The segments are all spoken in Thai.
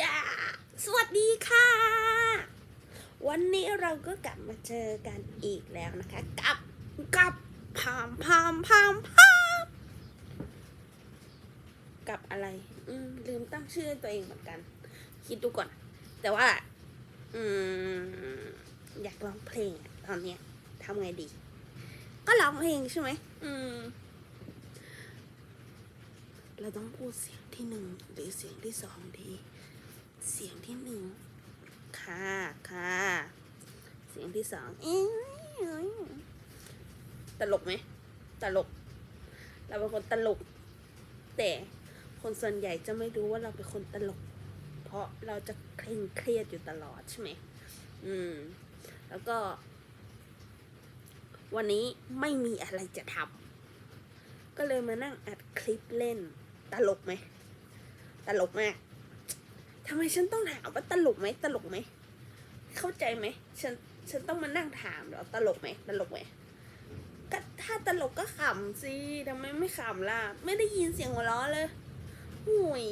ย่าสวัสดีค่ะ วันนี้เราก็กลับมาเจอกันอีกแล้วนะคะ กับกับพามพามพามพามกับอะไร อืมลืมตั้งชื่อตัวเองเหมือนกัน คิดดูก่อน แต่ว่า อืม อยากร้องเพลงอะตอนเนี้ยทำไงดี ก็ร้องเพลงใช่ไหมอืมเราต้องพูดเสียงที่หนึ่งหรือเสียงที่สองดี เสียงที่หนึ่งค่ะค่ะเสียงที่สองเอ้ยตลกไหมตลก เราเป็นคนตลก แต่คนส่วนใหญ่จะไม่รู้ว่าเราเป็นคนตลก เพราะเราจะเคร่งเครียดอยู่ตลอดใช่ไหมอืม แล้วก็ วันนี้ไม่มีอะไรจะทำก็เลยมานั่งอัดคลิปเล่น ตลกไหม ตลกมาก ทำไมฉันต้องถามว่าตลกไหมตลกไหม เข้าใจไหมฉันฉันต้องมานั่งถามเหรอตลกไหมตลกไหมก็ถ้าตลกก็ขำสิทำไมไม่ขำล่ะ ไม่ได้ยินเสียงหัวเราะเลยหุย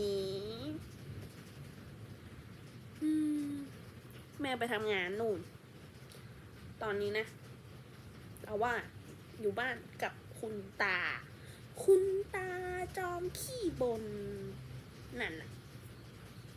มแม่ไปทำงานนู่น ตอนนี้นะเราว่าอยู่บ้านกับคุณตา คุณตาจอมขี้บน นั่นน่ะ